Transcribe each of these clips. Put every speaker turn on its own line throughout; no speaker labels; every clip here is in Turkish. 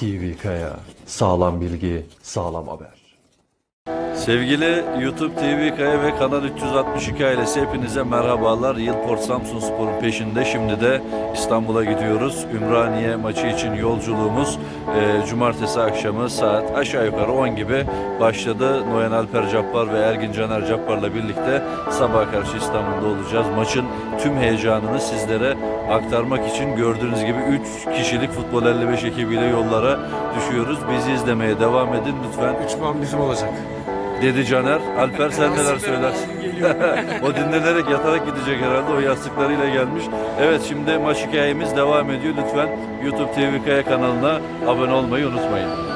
TV Kaya. Sağlam bilgi, sağlam haber.
Sevgili YouTube TV Kaya ve Kanal 362 ailesi hepinize merhabalar. Yılport Samsun Spor'un peşinde. Şimdi de İstanbul'a gidiyoruz. Ümraniye maçı için yolculuğumuz e, cumartesi akşamı saat aşağı yukarı 10 gibi başladı. Noyan Alper Cappar ve Ergin Caner Cappar'la birlikte sabah karşı İstanbul'da olacağız. Maçın tüm heyecanını sizlere aktarmak için gördüğünüz gibi 3 kişilik Futbol 55 ekibiyle yollara düşüyoruz. Bizi izlemeye devam edin lütfen.
3 puan bizim olacak.
Dedi Caner. Alper sen neler söylersin? o dinlenerek yatarak gidecek herhalde. O yastıklarıyla gelmiş. Evet şimdi maç hikayemiz devam ediyor. Lütfen YouTube TV Kaya kanalına abone olmayı unutmayın.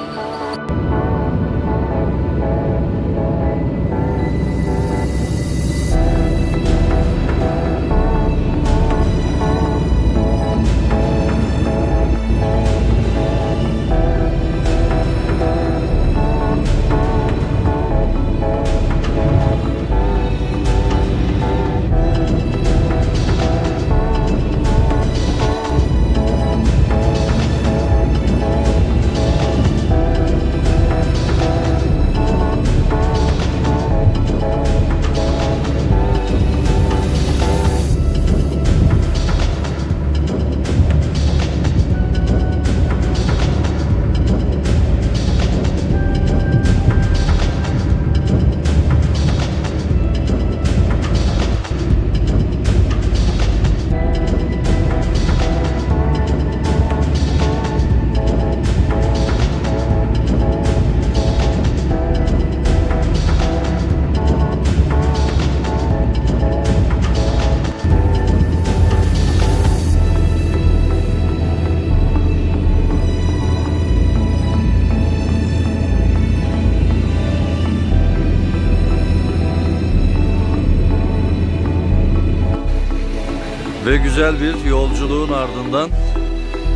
Ve güzel bir yolculuğun ardından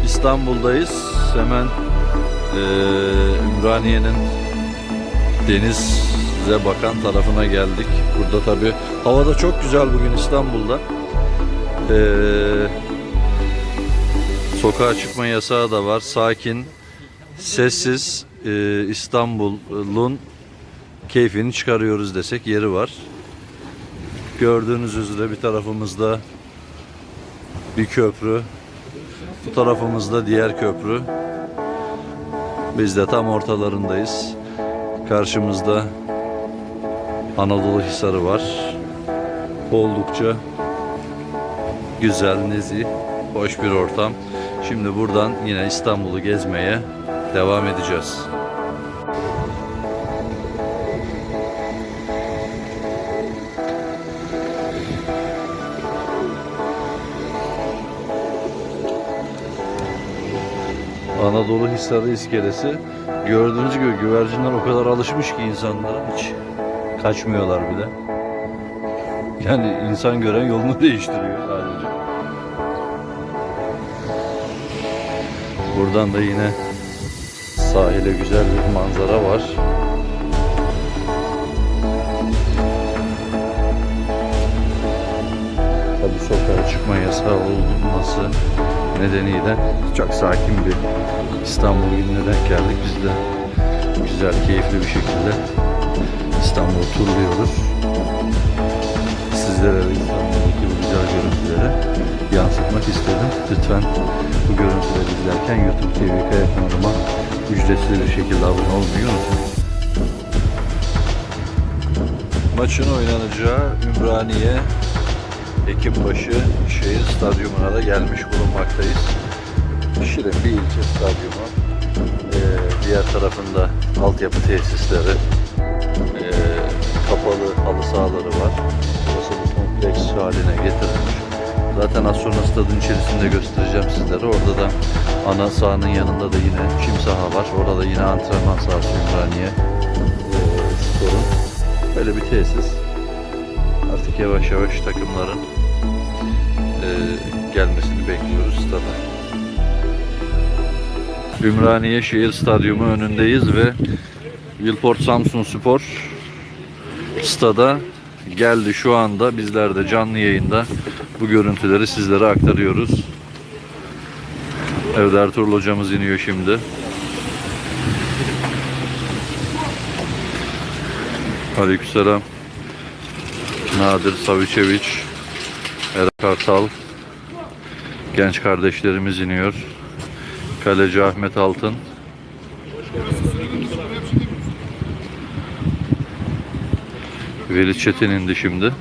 İstanbul'dayız. Hemen eee, Ümraniye'nin denize bakan tarafına geldik. Burada tabi havada çok güzel bugün İstanbul'da. Eee, sokağa çıkma yasağı da var. Sakin, sessiz eee, İstanbul'un keyfini çıkarıyoruz desek yeri var. Gördüğünüz üzere bir tarafımızda bir köprü. Bu tarafımızda diğer köprü. Biz de tam ortalarındayız. Karşımızda Anadolu Hisarı var. Oldukça güzel, nezih, hoş bir ortam. Şimdi buradan yine İstanbul'u gezmeye devam edeceğiz. Anadolu Hisarı iskelesi. Gördüğünüz gibi güvercinler o kadar alışmış ki insanlara hiç kaçmıyorlar bile. Yani insan gören yolunu değiştiriyor sadece. Buradan da yine sahile güzel bir manzara var. Tabi sokağa çıkma yasağı olması nedeniyle çok sakin bir İstanbul gününe denk geldik. Biz de güzel, keyifli bir şekilde İstanbul'u turluyoruz. Sizlere de İstanbul'daki bu güzel görüntüleri yansıtmak istedim. Lütfen bu görüntüleri izlerken YouTube TV Kaya kanalıma ücretsiz bir şekilde abone olmayı unutmayın. Maçın oynanacağı Ümraniye Ekimbaşı şehir stadyumuna da gelmiş bulunmaktayız. Şirin bir ilçe stadyumu. Ee, diğer tarafında altyapı tesisleri, ee, kapalı halı sahaları var. Burası bir kompleks haline getirilmiş. Zaten az sonra stadın içerisinde göstereceğim sizlere. Orada da ana sahanın yanında da yine çim saha var. Orada da yine antrenman sahası Ümraniye sporun. Böyle bir tesis. Artık yavaş yavaş takımların e, gelmesini bekliyoruz stada. Ümraniye Şehir Stadyumu önündeyiz ve Wilport Samsun Spor stada geldi şu anda. Bizler de canlı yayında bu görüntüleri sizlere aktarıyoruz. Evet Ertuğrul hocamız iniyor şimdi. Aleykümselam. Nadir Saviçeviç. Eren Kartal, genç kardeşlerimiz iniyor. Kaleci Ahmet Altın. Veli Çetin indi şimdi.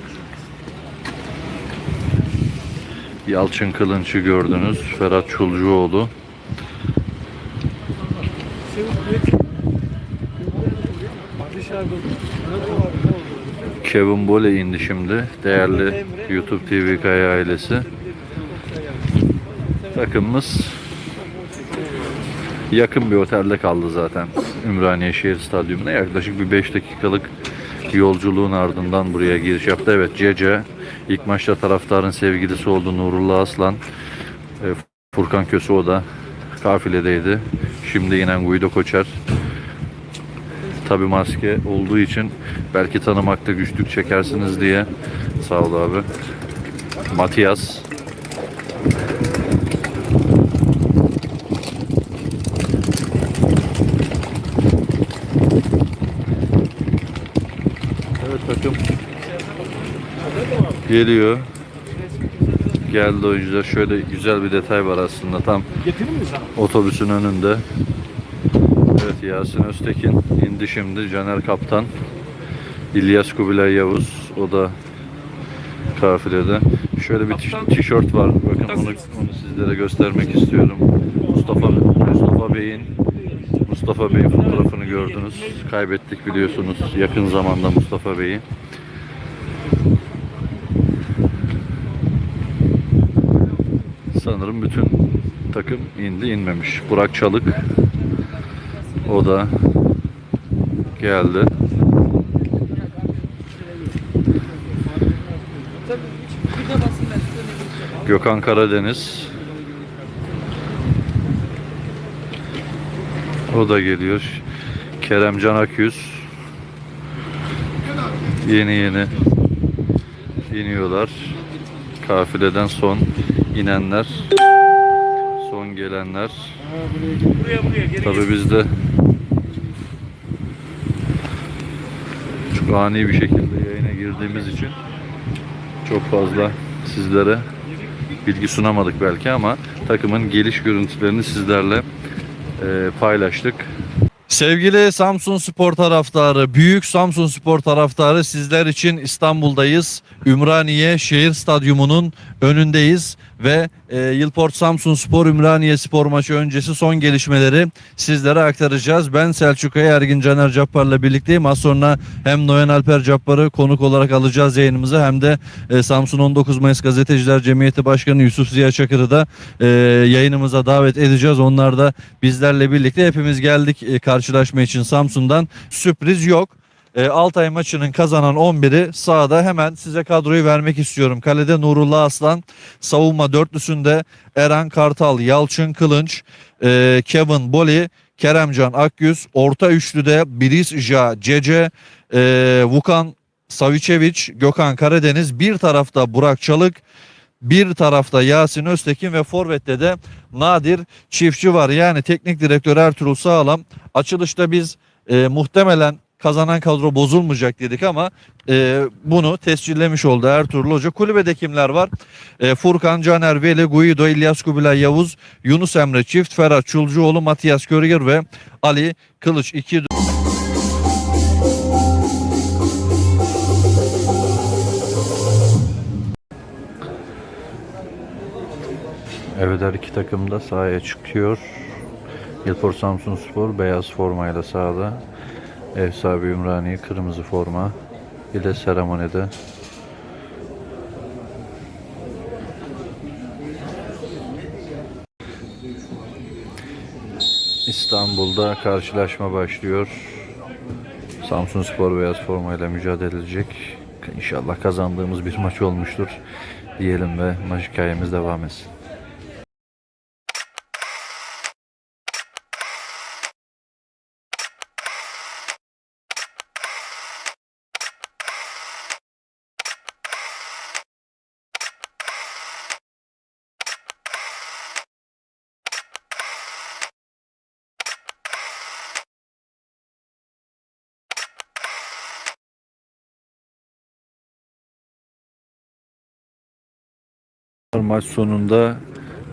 Yalçın Kılınç'ı gördünüz. Ferhat Çulcuoğlu. Kevin Bole indi şimdi. Değerli YouTube TV Kaya ailesi. Takımımız yakın bir otelde kaldı zaten. Ümraniye Şehir Stadyumuna yaklaşık bir 5 dakikalık yolculuğun ardından buraya giriş yaptı. Evet Cece ilk maçta taraftarın sevgilisi oldu Nurullah Aslan. E, Furkan Köse o da kafiledeydi. Şimdi inen Guido Koçer. Tabi maske olduğu için belki tanımakta güçlük çekersiniz diye. Sağ ol abi. Matias. Evet takım geliyor. Geldi oyuncular. Şöyle güzel bir detay var aslında. Tam otobüsün önünde. Evet Yasin Öztekin indi şimdi. Caner Kaptan. İlyas Kubilay Yavuz. O da kafilede. Şöyle bir tiş- tişört var. Bakın onu, onu sizlere göstermek istiyorum. Mustafa Mustafa Bey'in Mustafa Bey'in fotoğrafını gördünüz. Kaybettik biliyorsunuz yakın zamanda Mustafa Bey'i. Sanırım bütün takım indi inmemiş. Burak Çalık o da geldi. Gökhan Karadeniz o da geliyor. Kerem Can Akyüz yeni yeni iniyorlar. Kafileden son inenler, son gelenler. Tabii biz de çok ani bir şekilde yayına girdiğimiz için çok fazla sizlere bilgi sunamadık belki ama takımın geliş görüntülerini sizlerle e, paylaştık. Sevgili Samsun Spor taraftarı, büyük Samsun Spor taraftarı sizler için İstanbul'dayız. Ümraniye Şehir Stadyumu'nun önündeyiz ve e, Yılport Samsun Spor Ümraniye Spor maçı öncesi son gelişmeleri sizlere aktaracağız. Ben Selçuk Kaya, Caner Cappar'la birlikteyim. Az sonra hem Noyan Alper Cappar'ı konuk olarak alacağız yayınımıza hem de e, Samsun 19 Mayıs Gazeteciler Cemiyeti Başkanı Yusuf Ziya Çakır'ı da e, yayınımıza davet edeceğiz. Onlar da bizlerle birlikte hepimiz geldik e, karşılaşma için Samsun'dan. Sürpriz yok. E, Altay maçının kazanan 11'i sahada hemen size kadroyu vermek istiyorum. Kalede Nurullah Aslan, savunma dörtlüsünde Eren Kartal, Yalçın Kılınç, e, Kevin Boli, Keremcan Akyüz, orta üçlüde Biris Ja, Cece, e, Vukan Savicevic, Gökhan Karadeniz, bir tarafta Burak Çalık, bir tarafta Yasin Öztekin ve Forvet'te de Nadir Çiftçi var. Yani teknik direktör Ertuğrul Sağlam. Açılışta biz e, muhtemelen kazanan kadro bozulmayacak dedik ama e, bunu tescillemiş oldu Ertuğrul Hoca. Kulübede kimler var? E, Furkan Caner Veli, Guido, İlyas Kubilay Yavuz, Yunus Emre Çift, Ferhat Çulcuoğlu, Matias Körger ve Ali Kılıç. 2 Evet her iki takım da sahaya çıkıyor. Yılport Samsun Spor beyaz formayla sahada. Ev sahibi Ümraniye kırmızı forma ile seremonide. İstanbul'da karşılaşma başlıyor. Samsun Spor beyaz formayla mücadele edecek. İnşallah kazandığımız bir maç olmuştur diyelim ve maç hikayemiz devam etsin. Maç sonunda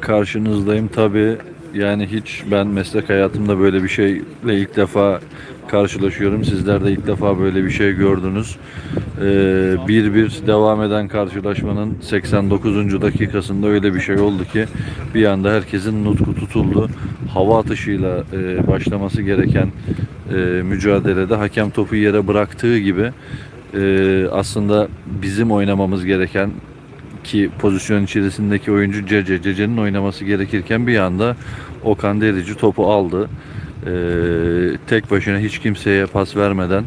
karşınızdayım tabi yani hiç ben meslek hayatımda böyle bir şeyle ilk defa karşılaşıyorum. Sizler de ilk defa böyle bir şey gördünüz. Ee, bir bir devam eden karşılaşmanın 89. dakikasında öyle bir şey oldu ki bir anda herkesin nutku tutuldu. Hava atışıyla e, başlaması gereken e, mücadelede hakem topu yere bıraktığı gibi e, aslında bizim oynamamız gereken ki pozisyon içerisindeki oyuncu Cece. Cece'nin oynaması gerekirken bir anda Okan Derici topu aldı. Ee, tek başına hiç kimseye pas vermeden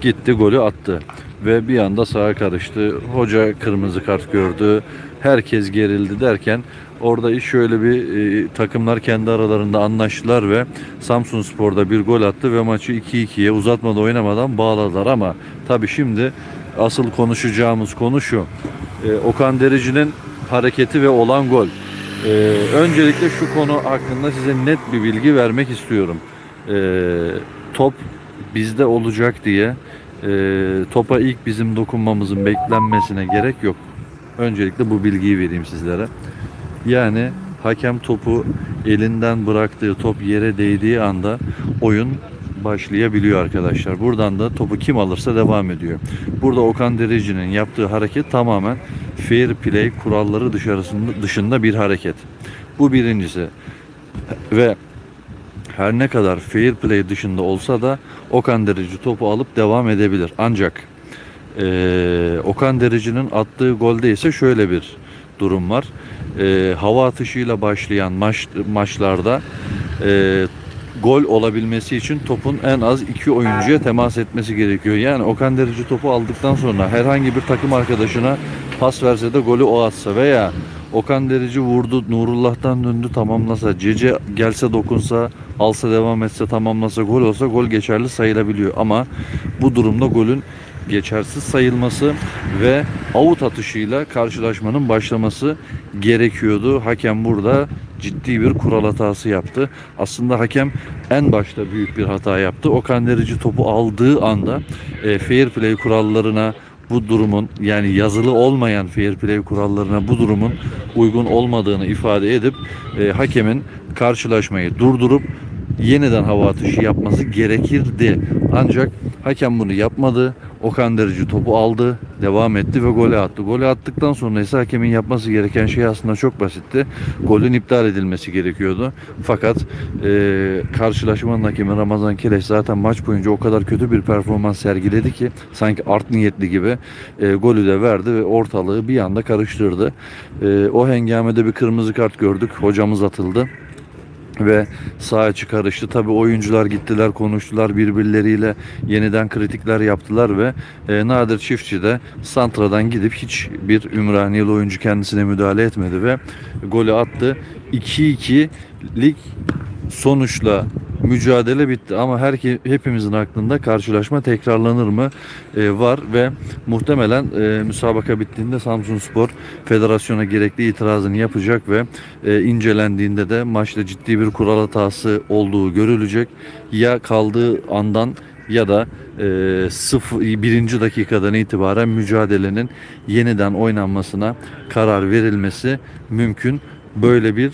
gitti golü attı. Ve bir anda sağa karıştı. Hoca kırmızı kart gördü. Herkes gerildi derken orada iş şöyle bir e, takımlar kendi aralarında anlaştılar ve Samsun Spor'da bir gol attı ve maçı 2-2'ye uzatmada oynamadan bağladılar ama tabii şimdi asıl konuşacağımız konu şu. Ee, Okan Derici'nin hareketi ve olan gol. Ee, öncelikle şu konu hakkında size net bir bilgi vermek istiyorum. Ee, top bizde olacak diye e, topa ilk bizim dokunmamızın beklenmesine gerek yok. Öncelikle bu bilgiyi vereyim sizlere. Yani hakem topu elinden bıraktığı top yere değdiği anda oyun başlayabiliyor arkadaşlar. Buradan da topu kim alırsa devam ediyor. Burada Okan Derici'nin yaptığı hareket tamamen fair play kuralları dışarısında dışında bir hareket. Bu birincisi. Ve her ne kadar fair play dışında olsa da Okan Derici topu alıp devam edebilir. Ancak eee, Okan Derici'nin attığı golde ise şöyle bir durum var. Eee, hava atışıyla başlayan maç maçlarda eee, gol olabilmesi için topun en az iki oyuncuya temas etmesi gerekiyor. Yani Okan Derici topu aldıktan sonra herhangi bir takım arkadaşına pas verse de golü o atsa veya Okan Derici vurdu Nurullah'tan döndü tamamlasa Cece gelse dokunsa alsa devam etse tamamlasa gol olsa gol geçerli sayılabiliyor. Ama bu durumda golün geçersiz sayılması ve avut atışıyla karşılaşmanın başlaması gerekiyordu. Hakem burada ciddi bir kural hatası yaptı. Aslında hakem en başta büyük bir hata yaptı. Okan Derici topu aldığı anda e, fair play kurallarına bu durumun yani yazılı olmayan fair play kurallarına bu durumun uygun olmadığını ifade edip e, hakemin karşılaşmayı durdurup yeniden hava atışı yapması gerekirdi. Ancak hakem bunu yapmadı. Okan Derici topu aldı, devam etti ve golü attı. Golü attıktan sonra ise hakemin yapması gereken şey aslında çok basitti. Golün iptal edilmesi gerekiyordu. Fakat e, karşılaşmanın hakemi Ramazan Keleş zaten maç boyunca o kadar kötü bir performans sergiledi ki sanki art niyetli gibi e, golü de verdi ve ortalığı bir anda karıştırdı. E, o hengamede bir kırmızı kart gördük. Hocamız atıldı ve saha içi karıştı. Tabi oyuncular gittiler konuştular birbirleriyle yeniden kritikler yaptılar ve e, Nadir Çiftçi de Santra'dan gidip hiç bir Ümraniyeli oyuncu kendisine müdahale etmedi ve golü attı. 2-2'lik sonuçla mücadele bitti ama her hepimizin aklında karşılaşma tekrarlanır mı e, var ve muhtemelen e, müsabaka bittiğinde Samsun Spor Federasyona gerekli itirazını yapacak ve e, incelendiğinde de maçta ciddi bir kural hatası olduğu görülecek. Ya kaldığı andan ya da e, sıfır, birinci dakikadan itibaren mücadelenin yeniden oynanmasına karar verilmesi mümkün. Böyle bir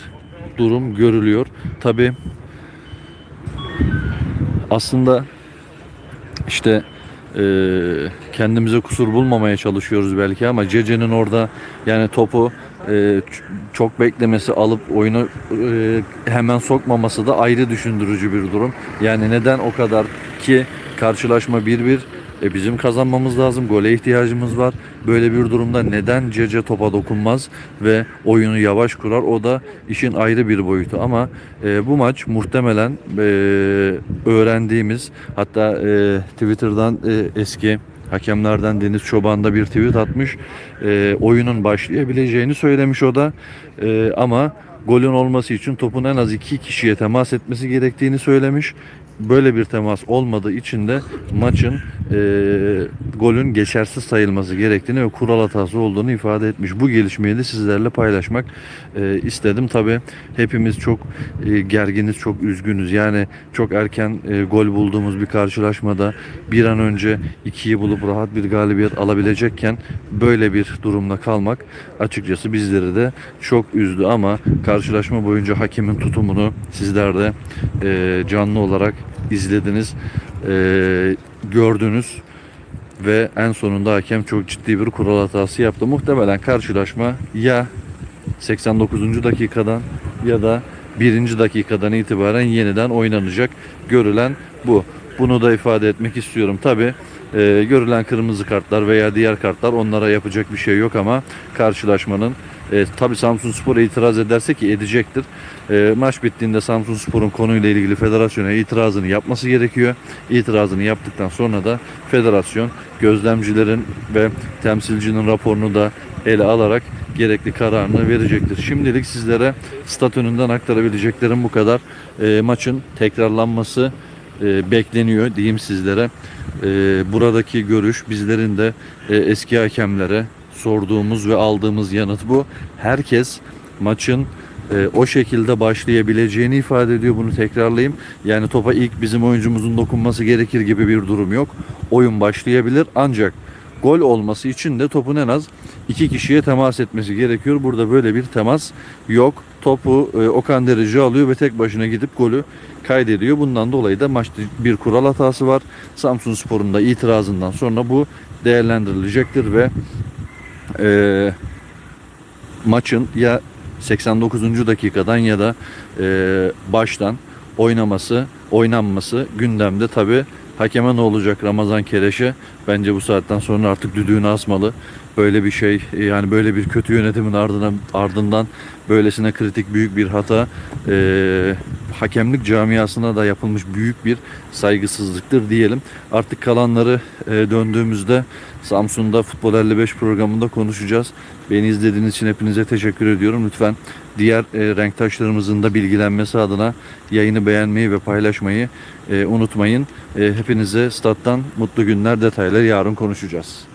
durum görülüyor. Tabi aslında işte e, kendimize kusur bulmamaya çalışıyoruz belki ama Cece'nin orada yani topu e, çok beklemesi alıp oyunu e, hemen sokmaması da ayrı düşündürücü bir durum. Yani neden o kadar ki karşılaşma 1-1 e, bizim kazanmamız lazım. Gole ihtiyacımız var. Böyle bir durumda neden Cece topa dokunmaz ve oyunu yavaş kurar? O da işin ayrı bir boyutu. Ama e, bu maç muhtemelen e, öğrendiğimiz hatta e, Twitter'dan e, eski hakemlerden Deniz Çoban da bir tweet atmış. E, oyunun başlayabileceğini söylemiş o da. E, ama golün olması için topun en az iki kişiye temas etmesi gerektiğini söylemiş. Böyle bir temas olmadığı için de maçın e, golün geçersiz sayılması gerektiğini ve kural hatası olduğunu ifade etmiş. Bu gelişmeyi de sizlerle paylaşmak e, istedim. Tabi hepimiz çok e, gerginiz, çok üzgünüz. Yani çok erken e, gol bulduğumuz bir karşılaşmada bir an önce ikiyi bulup rahat bir galibiyet alabilecekken böyle bir durumda kalmak açıkçası bizleri de çok üzdü ama karşılaşma boyunca hakemin tutumunu sizler de e, canlı olarak izlediniz, e, gördünüz ve en sonunda hakem çok ciddi bir kural hatası yaptı. Muhtemelen karşılaşma ya 89. dakikadan ya da 1. dakikadan itibaren yeniden oynanacak. Görülen bu. Bunu da ifade etmek istiyorum. Tabi görülen kırmızı kartlar veya diğer kartlar onlara yapacak bir şey yok ama karşılaşmanın e, tabi Samsun Spor itiraz ederse ki edecektir. E, maç bittiğinde Samsun Spor'un konuyla ilgili federasyona itirazını yapması gerekiyor. İtirazını yaptıktan sonra da federasyon gözlemcilerin ve temsilcinin raporunu da ele alarak gerekli kararını verecektir. Şimdilik sizlere stat önünden aktarabileceklerim bu kadar. E, maçın tekrarlanması e, bekleniyor diyeyim sizlere. E, buradaki görüş bizlerin de e, eski hakemlere sorduğumuz ve aldığımız yanıt bu. Herkes maçın e, o şekilde başlayabileceğini ifade ediyor. Bunu tekrarlayayım. Yani topa ilk bizim oyuncumuzun dokunması gerekir gibi bir durum yok. Oyun başlayabilir ancak gol olması için de topun en az iki kişiye temas etmesi gerekiyor. Burada böyle bir temas yok. Topu e, Okan Derece alıyor ve tek başına gidip golü kaydediyor. Bundan dolayı da maçta bir kural hatası var. Samsun Spor'un da itirazından sonra bu değerlendirilecektir ve e, maçın ya 89. dakikadan ya da e, baştan oynaması, oynanması gündemde tabi hakeme ne olacak Ramazan Kereş'e bence bu saatten sonra artık düdüğünü asmalı. Böyle bir şey yani böyle bir kötü yönetimin ardından ardından böylesine kritik büyük bir hata e, hakemlik camiasına da yapılmış büyük bir saygısızlıktır diyelim. Artık kalanları e, döndüğümüzde Samsun'da Futbol 55 programında konuşacağız. Beni izlediğiniz için hepinize teşekkür ediyorum. Lütfen diğer e, renktaşlarımızın da bilgilenmesi adına yayını beğenmeyi ve paylaşmayı e, unutmayın. E, hepinize stat'tan mutlu günler detayları yarın konuşacağız.